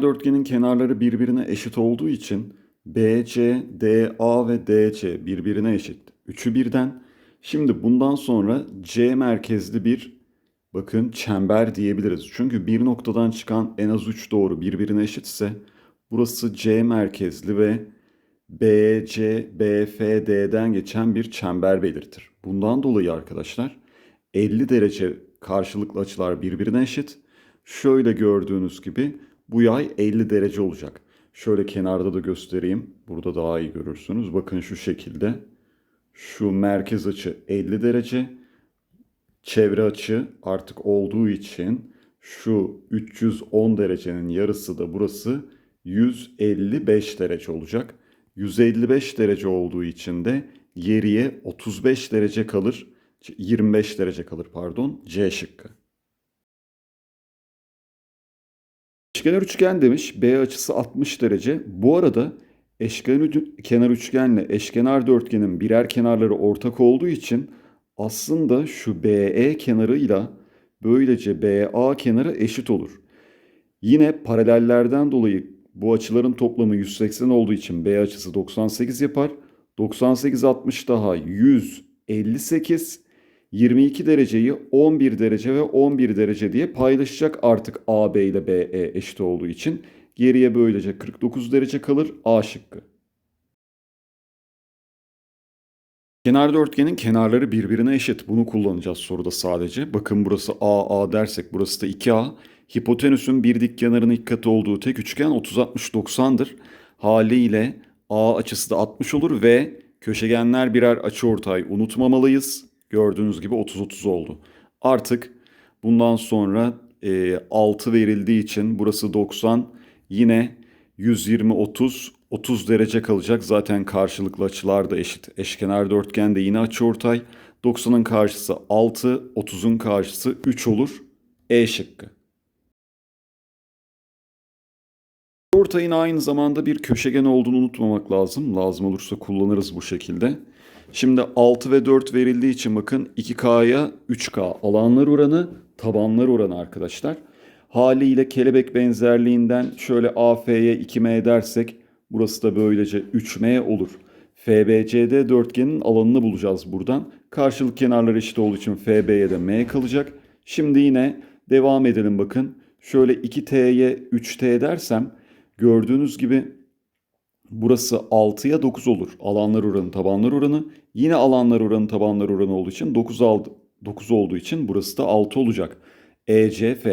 dörtgenin kenarları birbirine eşit olduğu için BC, DA ve DC birbirine eşit. Üçü birden. Şimdi bundan sonra C merkezli bir bakın çember diyebiliriz. Çünkü bir noktadan çıkan en az 3 doğru birbirine eşitse burası C merkezli ve BC, BFD'den geçen bir çember belirtir. Bundan dolayı arkadaşlar 50 derece karşılıklı açılar birbirine eşit. Şöyle gördüğünüz gibi bu yay 50 derece olacak. Şöyle kenarda da göstereyim. Burada daha iyi görürsünüz. Bakın şu şekilde. Şu merkez açı 50 derece. Çevre açı artık olduğu için şu 310 derecenin yarısı da burası 155 derece olacak. 155 derece olduğu için de geriye 35 derece kalır. 25 derece kalır pardon. C şıkkı. Eşkenar üçgen demiş. B açısı 60 derece. Bu arada eşkenar üçgenle eşkenar dörtgenin birer kenarları ortak olduğu için aslında şu BE kenarıyla böylece BA kenarı eşit olur. Yine paralellerden dolayı bu açıların toplamı 180 olduğu için B açısı 98 yapar. 98 60 daha 158 22 dereceyi 11 derece ve 11 derece diye paylaşacak artık AB ile BE eşit olduğu için. Geriye böylece 49 derece kalır A şıkkı. Kenar dörtgenin kenarları birbirine eşit. Bunu kullanacağız soruda sadece. Bakın burası A, A dersek burası da 2A. Hipotenüsün bir dik kenarının iki katı olduğu tek üçgen 30-60-90'dır. Haliyle A açısı da 60 olur ve köşegenler birer açıortay unutmamalıyız. Gördüğünüz gibi 30-30 oldu. Artık bundan sonra e, 6 verildiği için burası 90 yine 120-30 30 derece kalacak. Zaten karşılıklı açılar da eşit. Eşkenar dörtgen de yine açıortay. 90'ın karşısı 6, 30'un karşısı 3 olur. E şıkkı. Ortayın aynı zamanda bir köşegen olduğunu unutmamak lazım. Lazım olursa kullanırız bu şekilde. Şimdi 6 ve 4 verildiği için bakın 2K'ya 3K alanlar oranı, tabanlar oranı arkadaşlar. Haliyle kelebek benzerliğinden şöyle AF'ye 2M dersek burası da böylece 3M olur. FBCD dörtgenin alanını bulacağız buradan. Karşılık kenarlar eşit olduğu için FB'ye de M kalacak. Şimdi yine devam edelim bakın. Şöyle 2T'ye 3T dersem gördüğünüz gibi Burası 6'ya 9 olur. Alanlar oranı, tabanlar oranı. Yine alanlar oranı, tabanlar oranı olduğu için 9, aldı, 9 olduğu için burası da 6 olacak. ECF.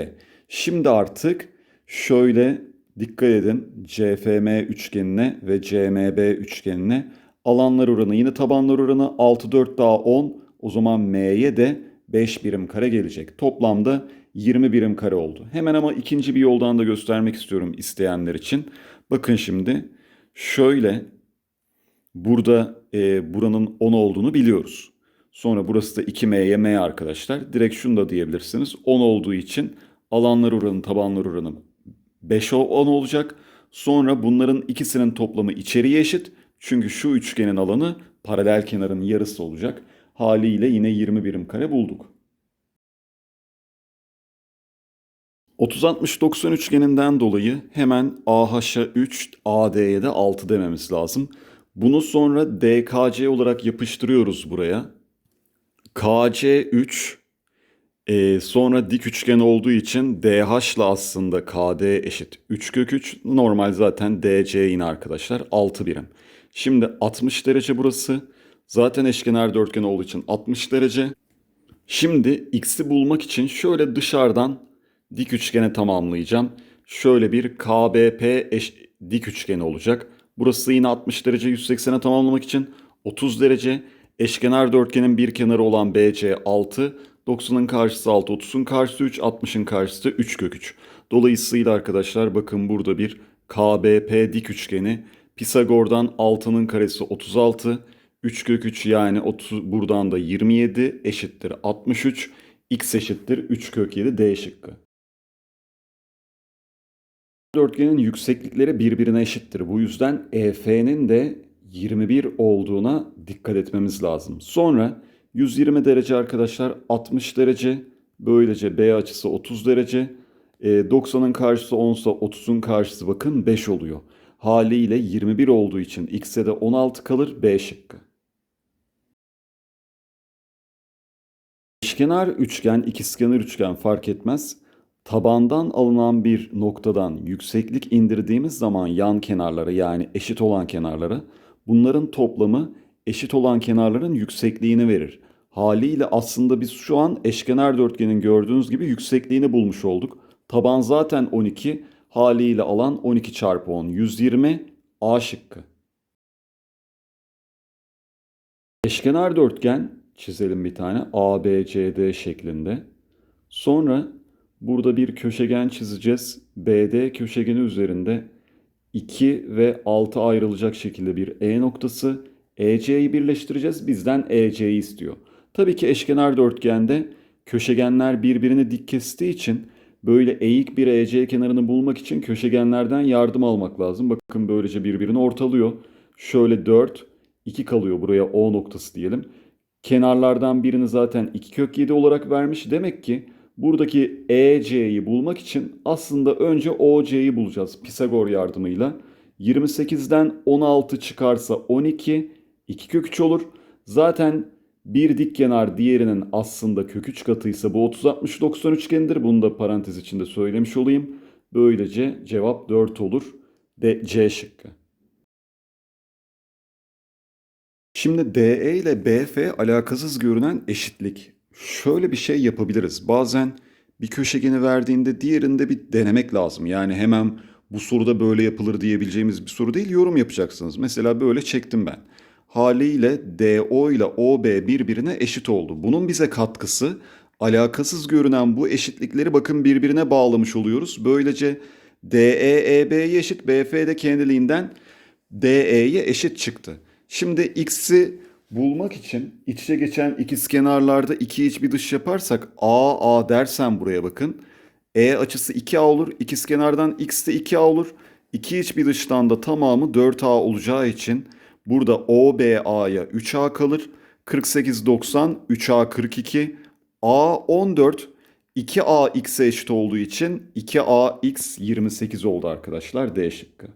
Şimdi artık şöyle dikkat edin. CFM üçgenine ve CMB üçgenine alanlar oranı yine tabanlar oranı 6 4 daha 10. O zaman M'ye de 5 birim kare gelecek. Toplamda 20 birim kare oldu. Hemen ama ikinci bir yoldan da göstermek istiyorum isteyenler için. Bakın şimdi Şöyle burada e, buranın 10 olduğunu biliyoruz. Sonra burası da 2M'ye M arkadaşlar. Direkt şunu da diyebilirsiniz. 10 olduğu için alanlar oranı, tabanlar oranı 5 10 olacak. Sonra bunların ikisinin toplamı içeriye eşit. Çünkü şu üçgenin alanı paralel kenarın yarısı olacak. Haliyle yine 20 birim kare bulduk. 30-60-90 üçgeninden dolayı hemen AH'a 3, AD'ye de 6 dememiz lazım. Bunu sonra DKC olarak yapıştırıyoruz buraya. KC 3, e, sonra dik üçgen olduğu için DH ile aslında KD eşit 3 kök 3. Normal zaten DC yine arkadaşlar 6 birim. Şimdi 60 derece burası. Zaten eşkenar dörtgen olduğu için 60 derece. Şimdi x'i bulmak için şöyle dışarıdan dik üçgene tamamlayacağım. Şöyle bir KBP eş, dik üçgeni olacak. Burası yine 60 derece 180'e tamamlamak için 30 derece. Eşkenar dörtgenin bir kenarı olan BC 6. 90'ın karşısı 6, 30'un karşısı 3, 60'ın karşısı 3 kök 3. Dolayısıyla arkadaşlar bakın burada bir KBP dik üçgeni. Pisagor'dan 6'nın karesi 36. 3 kök 3 yani 30, buradan da 27 eşittir 63. X eşittir 3 kök 7 D şıkkı. Dörtgenin yükseklikleri birbirine eşittir. Bu yüzden EF'nin de 21 olduğuna dikkat etmemiz lazım. Sonra 120 derece arkadaşlar 60 derece. Böylece B açısı 30 derece. E, 90'ın karşısı 10 ise 30'un karşısı bakın 5 oluyor. Haliyle 21 olduğu için x'e de 16 kalır B şıkkı. Eşkenar üçgen, ikizkenar üçgen fark etmez. Tabandan alınan bir noktadan yükseklik indirdiğimiz zaman yan kenarlara yani eşit olan kenarlara bunların toplamı eşit olan kenarların yüksekliğini verir. Haliyle aslında biz şu an eşkenar dörtgenin gördüğünüz gibi yüksekliğini bulmuş olduk. Taban zaten 12, haliyle alan 12 çarpı 10, 120 A şıkkı. Eşkenar dörtgen çizelim bir tane ABCD şeklinde. Sonra burada bir köşegen çizeceğiz. BD köşegeni üzerinde 2 ve 6 ayrılacak şekilde bir E noktası. EC'yi birleştireceğiz. Bizden EC'yi istiyor. Tabii ki eşkenar dörtgende köşegenler birbirini dik kestiği için böyle eğik bir EC kenarını bulmak için köşegenlerden yardım almak lazım. Bakın böylece birbirini ortalıyor. Şöyle 4, 2 kalıyor buraya O noktası diyelim. Kenarlardan birini zaten 2 kök 7 olarak vermiş. Demek ki buradaki EC'yi bulmak için aslında önce OC'yi bulacağız Pisagor yardımıyla. 28'den 16 çıkarsa 12, 2 kök 3 olur. Zaten bir dik kenar diğerinin aslında kök 3 katıysa bu 30 60 90 üçgenidir. Bunu da parantez içinde söylemiş olayım. Böylece cevap 4 olur. De C şıkkı. Şimdi DE ile BF alakasız görünen eşitlik. Şöyle bir şey yapabiliriz. Bazen bir köşegeni verdiğinde diğerinde bir denemek lazım. Yani hemen bu soruda böyle yapılır diyebileceğimiz bir soru değil. Yorum yapacaksınız. Mesela böyle çektim ben. Haliyle DO ile OB birbirine eşit oldu. Bunun bize katkısı alakasız görünen bu eşitlikleri bakın birbirine bağlamış oluyoruz. Böylece DE EB'ye eşit, BF de kendiliğinden DE'ye eşit çıktı. Şimdi x'i bulmak için iç içe geçen ikiz kenarlarda iki iç bir dış yaparsak A A dersen buraya bakın. E açısı 2A olur. İkiz kenardan x de 2A olur. İki iç bir dıştan da tamamı 4A olacağı için burada OBA'ya 3A kalır. 48 90 3A 42 A 14 2A x'e eşit olduğu için 2A x 28 oldu arkadaşlar D şıkkı.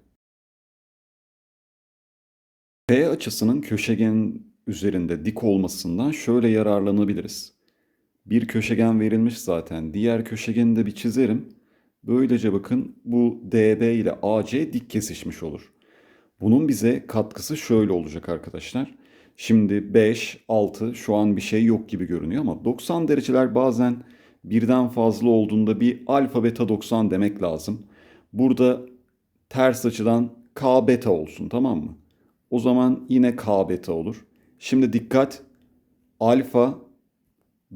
P açısının köşegen üzerinde dik olmasından şöyle yararlanabiliriz. Bir köşegen verilmiş zaten. Diğer köşegeni de bir çizerim. Böylece bakın bu DB ile AC dik kesişmiş olur. Bunun bize katkısı şöyle olacak arkadaşlar. Şimdi 5, 6 şu an bir şey yok gibi görünüyor ama 90 dereceler bazen birden fazla olduğunda bir alfa beta 90 demek lazım. Burada ters açıdan K beta olsun tamam mı? O zaman yine K beta olur. Şimdi dikkat. Alfa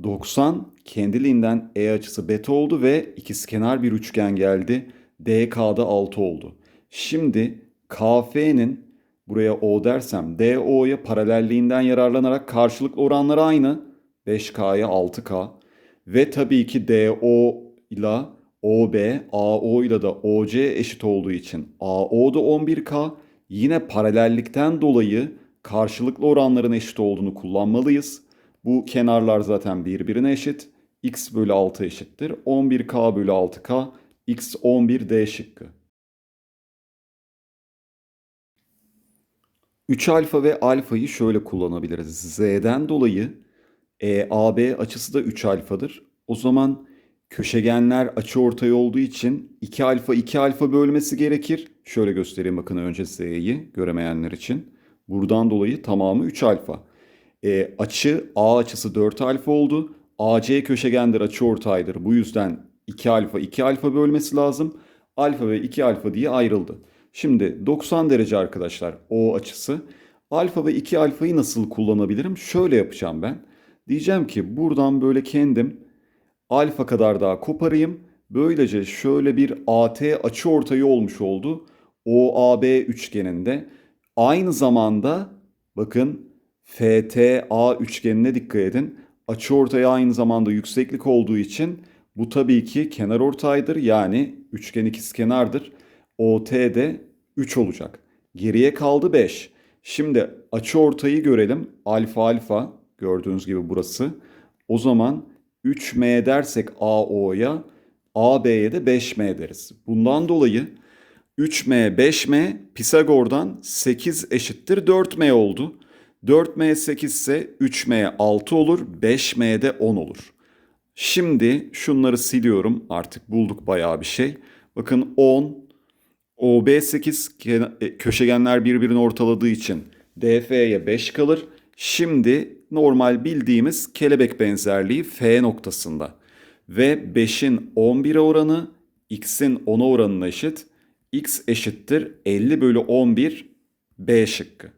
90 kendiliğinden E açısı beta oldu ve ikizkenar bir üçgen geldi. DK'da 6 oldu. Şimdi KF'nin buraya O dersem DO'ya paralelliğinden yararlanarak karşılıklı oranları aynı. 5K'ya 6K. Ve tabii ki DO ile OB, AO ile de OC eşit olduğu için AO da 11K. Yine paralellikten dolayı karşılıklı oranların eşit olduğunu kullanmalıyız. Bu kenarlar zaten birbirine eşit. x bölü 6 eşittir. 11k bölü 6k x 11 d şıkkı. 3 alfa ve alfayı şöyle kullanabiliriz. Z'den dolayı EAB açısı da 3 alfadır. O zaman köşegenler açı ortay olduğu için 2 alfa 2 alfa bölmesi gerekir. Şöyle göstereyim bakın önce Z'yi göremeyenler için. Buradan dolayı tamamı 3 alfa. E, açı A açısı 4 alfa oldu. AC köşegendir açı ortaydır. Bu yüzden 2 alfa 2 alfa bölmesi lazım. Alfa ve 2 alfa diye ayrıldı. Şimdi 90 derece arkadaşlar O açısı. Alfa ve 2 alfayı nasıl kullanabilirim? Şöyle yapacağım ben. Diyeceğim ki buradan böyle kendim alfa kadar daha koparayım. Böylece şöyle bir AT açı ortayı olmuş oldu. OAB üçgeninde. Aynı zamanda bakın FTA üçgenine dikkat edin. Açı ortaya aynı zamanda yükseklik olduğu için bu tabii ki kenar ortaydır. Yani üçgen ikizkenardır. OT de 3 olacak. Geriye kaldı 5. Şimdi açı ortayı görelim. Alfa alfa gördüğünüz gibi burası. O zaman 3M dersek AO'ya AB'ye de 5M deriz. Bundan dolayı 3M 5M Pisagor'dan 8 eşittir 4M oldu. 4M 8 ise 3M 6 olur, 5M de 10 olur. Şimdi şunları siliyorum. Artık bulduk bayağı bir şey. Bakın 10, OB 8 e, köşegenler birbirini ortaladığı için DF'ye 5 kalır. Şimdi normal bildiğimiz kelebek benzerliği F noktasında. Ve 5'in 11'e oranı x'in 10'a oranına eşit. X eşittir 50 bölü 11 B şıkkı.